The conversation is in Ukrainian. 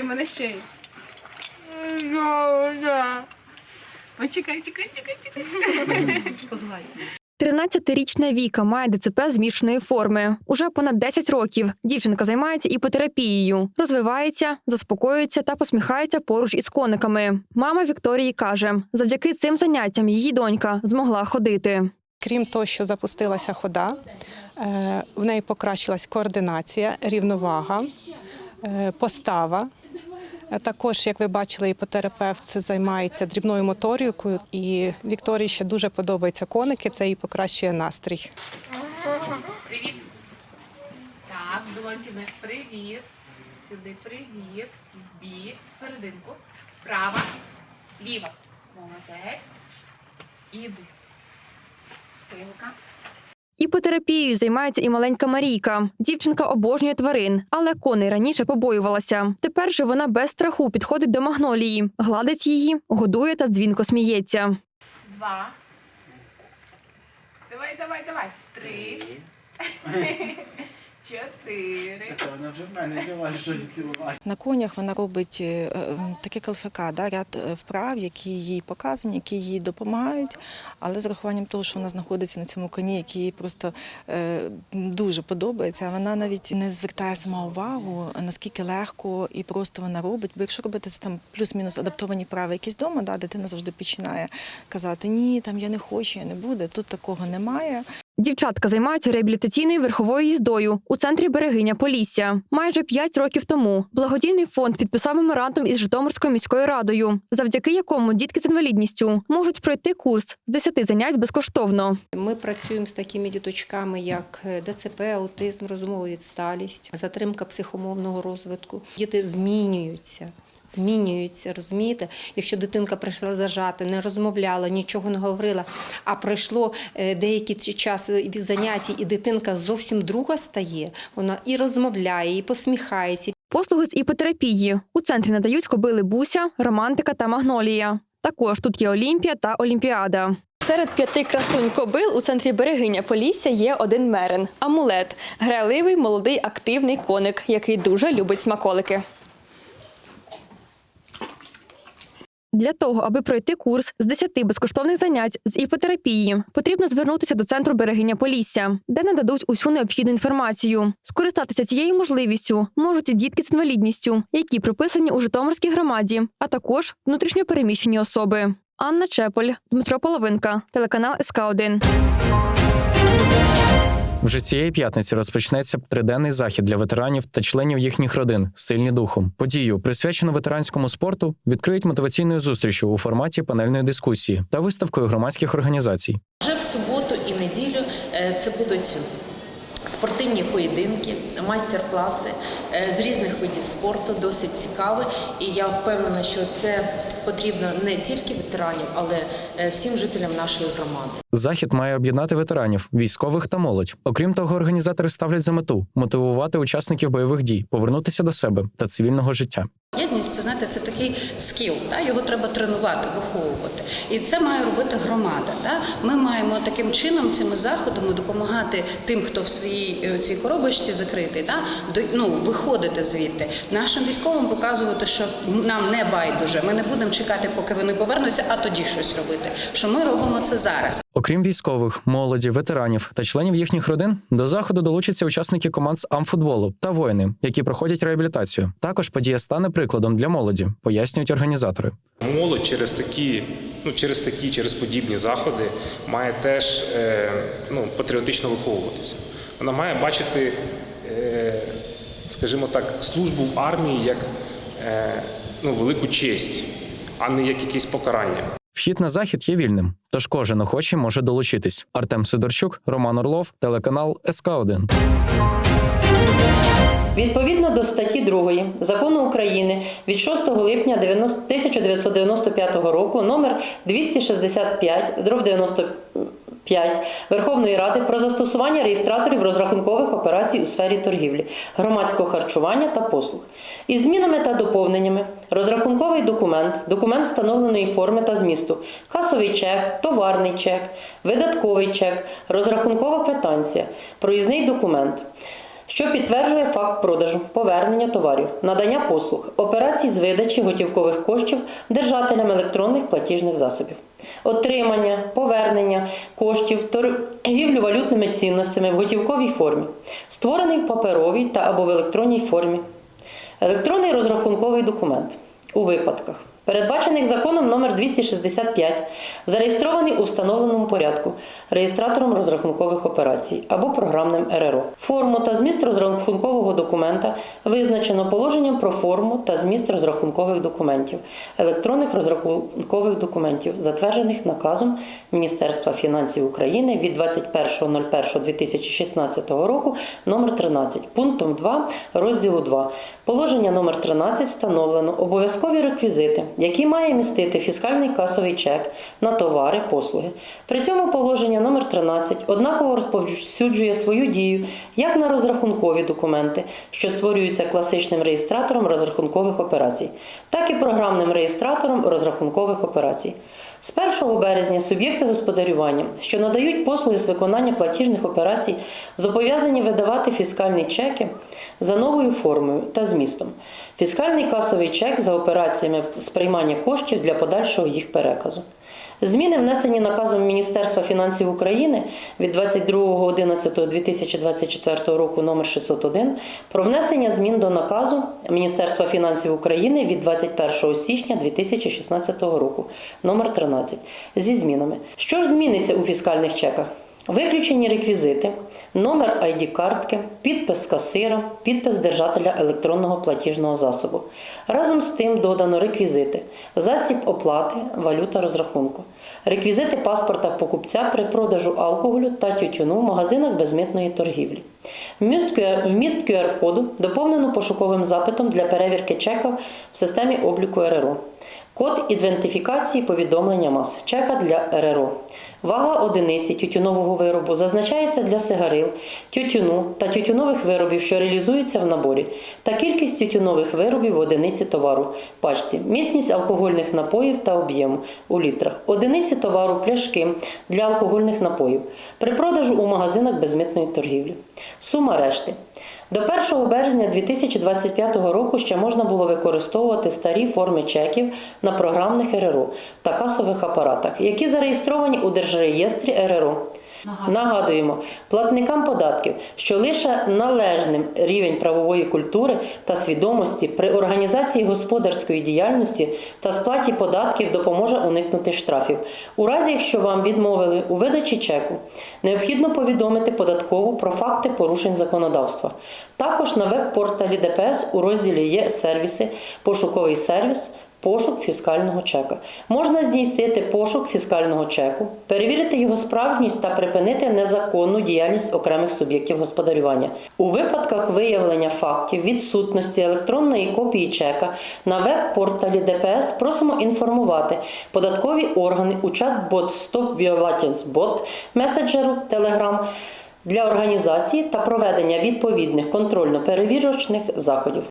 В мене ще є. Почекай, чекай, чекай, чекай. 13-річна Віка має ДЦП змішаної форми. Уже понад 10 років дівчинка займається іпотерапією, розвивається, заспокоюється та посміхається поруч із кониками. Мама Вікторії каже, завдяки цим заняттям її донька змогла ходити. Крім того, що запустилася хода, е, в неї покращилась координація, рівновага, е, постава. Е, Також, як ви бачили, іпотерапевт займається дрібною моторикою, і Вікторії ще дуже подобаються коники, це їй покращує настрій. Привіт. Так, долоньки вниз. Привіт. Сюди привіт. Бік. Серединку. Права. Ліва. Молодець. Іди. Спинка. Іпотерапією займається і маленька Марійка. Дівчинка обожнює тварин, але коней раніше побоювалася. Тепер же вона без страху підходить до магнолії, гладить її, годує та дзвінко сміється. Два. Давай, давай, давай. Три. Чотири. Вона вже в мене взяла, цілувати. На конях вона робить е, е, таке калфека, да, ряд е, вправ, які їй показані, які їй допомагають. Але з урахуванням того, що вона знаходиться на цьому коні, який їй просто е, дуже подобається, вона навіть не звертає сама увагу, наскільки легко і просто вона робить. Бо якщо робити це там плюс-мінус адаптовані вправи якісь вдома, да, дитина завжди починає казати Ні, там я не хочу, я не буду. Тут такого немає. Дівчатка займаються реабілітаційною верховою їздою у центрі Берегиня Полісся. Майже п'ять років тому благодійний фонд підписав меморандум із Житомирською міською радою, завдяки якому дітки з інвалідністю можуть пройти курс з 10 занять безкоштовно. Ми працюємо з такими діточками, як е, ДЦП, аутизм, розумова відсталість, затримка психомовного розвитку. Діти змінюються. Змінюються, розумієте? Якщо дитинка прийшла зажати, не розмовляла, нічого не говорила, а пройшло е, деякий час від заняття, і дитинка зовсім друга стає, вона і розмовляє, і посміхається, Послуги з іпотерапії у центрі надають кобили Буся, Романтика та Магнолія. Також тут є Олімпія та Олімпіада. Серед п'яти красунь кобил у центрі Берегиня Полісся є один мерин амулет грайливий, молодий, активний коник, який дуже любить смаколики. Для того, аби пройти курс з 10 безкоштовних занять з іпотерапії, потрібно звернутися до центру Берегиня Полісся, де нададуть усю необхідну інформацію. Скористатися цією можливістю можуть і дітки з інвалідністю, які прописані у Житомирській громаді, а також внутрішньопереміщені особи. Анна Чеполь, Дмитро Половинка, телеканал СК 1 Вже цієї п'ятниці розпочнеться триденний захід для ветеранів та членів їхніх родин сильні духом. Подію, присвячену ветеранському спорту, відкриють мотиваційною зустрічю у форматі панельної дискусії та виставкою громадських організацій. Вже в суботу і неділю е, це будуть спортивні поєдинки, майстер-класи е, з різних видів спорту, досить цікаві. І я впевнена, що це потрібно не тільки ветеранам, але е, всім жителям нашої громади. Захід має об'єднати ветеранів, військових та молодь. Окрім того, організатори ставлять за мету мотивувати учасників бойових дій, повернутися до себе та цивільного життя. Єдність, це знаєте, це такий скіл, да? його треба тренувати, виховувати. І це має робити громада. Да? Ми маємо таким чином, цими заходами допомагати тим, хто в своїй е, цій коробочці закритий, да? до, ну, виходити звідти. Нашим військовим показувати, що нам не байдуже. Ми не будемо чекати, поки вони повернуться, а тоді щось робити. Що ми робимо це зараз. Окрім військових, молоді, ветеранів та членів їхніх родин, до заходу долучаться учасники команд з амфутболу та воїни, які проходять реабілітацію. Також подія стане прикладом для молоді, пояснюють організатори. Молодь через такі, ну через такі, через подібні заходи має теж е, ну, патріотично виховуватися. Вона має бачити, е, скажімо так, службу в армії як е, ну, велику честь, а не як якесь покарання. Вхід на захід є вільним, тож кожен охочий може долучитись. Артем Сидорчук, Роман Орлов, телеканал СК 1 Відповідно до статті 2 Закону України від 6 липня 1995 року номер 265 дроб 95 Верховної Ради про застосування реєстраторів розрахункових операцій у сфері торгівлі, громадського харчування та послуг. Із змінами та доповненнями розрахунковий документ, документ встановленої форми та змісту, касовий чек, товарний чек, видатковий чек, розрахункова квитанція, проїзний документ. Що підтверджує факт продажу, повернення товарів, надання послуг, операцій з видачі готівкових коштів держателям електронних платіжних засобів, отримання, повернення коштів, торгівлю валютними цінностями в готівковій формі, створений в паперовій та або в електронній формі, електронний розрахунковий документ у випадках. Передбачених законом номер 265, зареєстрований у встановленому порядку реєстратором розрахункових операцій або програмним РРО. Форму та зміст розрахункового документа визначено положенням про форму та зміст розрахункових документів, електронних розрахункових документів, затверджених наказом Міністерства фінансів України від 21.01.2016 року номер 13, пунктом 2 розділу 2. Положення номер 13 встановлено обов'язкові реквізити, які має містити фіскальний касовий чек на товари, послуги. При цьому положення номер 13 однаково розповсюджує свою дію як на розрахункові документи, що створюються класичним реєстратором розрахункових операцій, так і програмним реєстратором розрахункових операцій. З 1 березня суб'єкти господарювання, що надають послуги з виконання платіжних операцій, зобов'язані видавати фіскальні чеки за новою формою та змістом. Фіскальний касовий чек за операціями з приймання коштів для подальшого їх переказу. Зміни, внесені наказом Міністерства фінансів України від 22.11.2024 року номер 601 про внесення змін до наказу Міністерства фінансів України від 21 січня 2016 року номер 13 зі змінами. Що ж зміниться у фіскальних чеках? Виключені реквізити, номер ID-картки, підпис касира, підпис держателя електронного платіжного засобу. Разом з тим додано реквізити, засіб оплати, валюта розрахунку, реквізити паспорта покупця при продажу алкоголю та тютюну в магазинах безмитної торгівлі. Вміст QR вміст QR-коду доповнено пошуковим запитом для перевірки чека в системі обліку РРО. Код ідентифікації повідомлення МАС чека для РРО. Вага одиниці тютюнового виробу зазначається для сигарил, тютюну та тютюнових виробів, що реалізуються в наборі, та кількість тютюнових виробів в одиниці товару, пачці, міцність алкогольних напоїв та об'єму у літрах, одиниці товару пляшки для алкогольних напоїв, при продажу у магазинах безмитної торгівлі. Сума решти. До 1 березня 2025 року ще можна було використовувати старі форми чеків на програмних РРО та касових апаратах, які зареєстровані у Держреєстрі РРО. Нагадуємо платникам податків, що лише належним рівень правової культури та свідомості при організації господарської діяльності та сплаті податків допоможе уникнути штрафів. У разі, якщо вам відмовили у видачі чеку, необхідно повідомити податкову про факти порушень законодавства. Також на веб-порталі ДПС у розділі є сервіси, пошуковий сервіс. Пошук фіскального чека. Можна здійснити пошук фіскального чеку, перевірити його справжність та припинити незаконну діяльність окремих суб'єктів господарювання. У випадках виявлення фактів відсутності електронної копії чека на веб-порталі ДПС просимо інформувати податкові органи у чат-бот Stop Violations Bot, меседжеру Telegram для організації та проведення відповідних контрольно-перевірочних заходів.